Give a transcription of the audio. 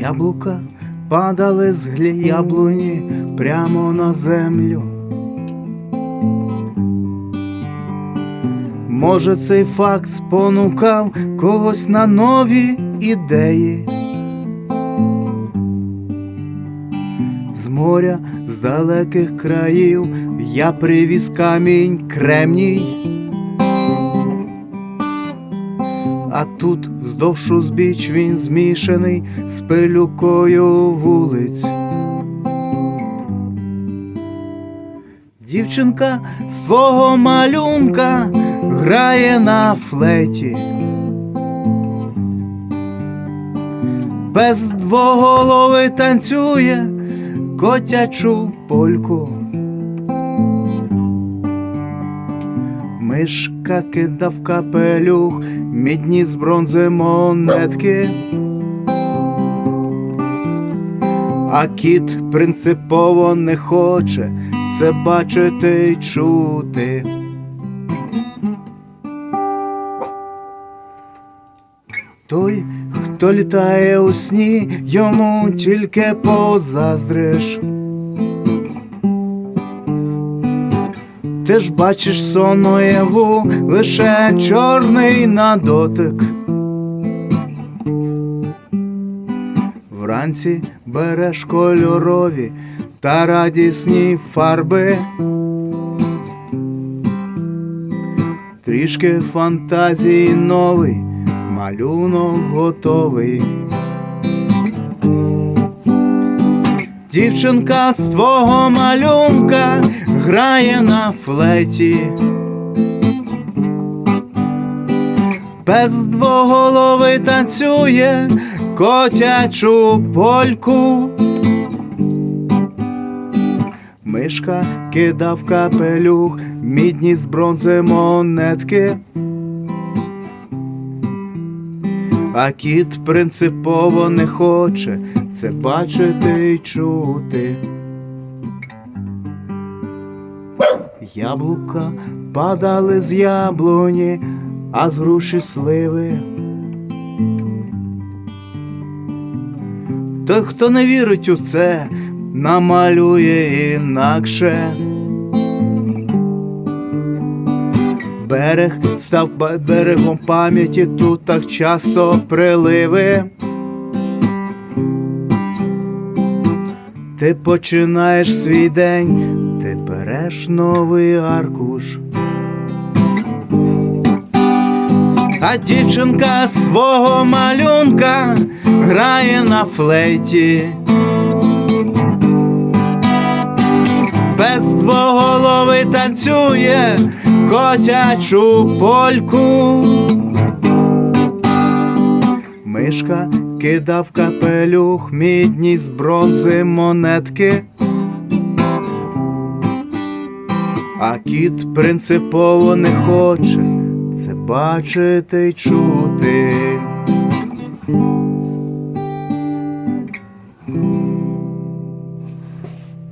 Яблука падали з яблуні прямо на землю. Може, цей факт спонукав когось на нові ідеї. З моря, з далеких країв я привіз камінь кремній. А тут вздовж узбіч він змішаний з пилюкою вулиць. Дівчинка з твого малюнка грає на флеті. Без двоголови танцює котячу польку. Мишка кидав капелюх, мідні з бронзи монетки. А кіт принципово не хоче це бачити й чути. Той, хто літає у сні, йому тільки позаздриш. Ти ж бачиш соноєву лише чорний на дотик. Вранці береш кольорові та радісні фарби. Трішки фантазії новий, малюнок готовий. Дівчинка з твого малюнка грає на флеті. Без двоголови танцює котячу польку. Мишка кидав капелюх, мідні з бронзи монетки. А кіт принципово не хоче це бачити й чути. Яблука падали з яблуні, а з груші сливи. Той, хто не вірить у це, намалює інакше. Берег став берегом пам'яті, тут так часто приливи. Ти починаєш свій день, ти береш новий аркуш. А дівчинка з твого малюнка грає на флейті. Без двоголови танцює котячу польку. Мишка кидав капелюх, мідні з бронзи монетки. А кіт принципово не хоче це бачити й чути.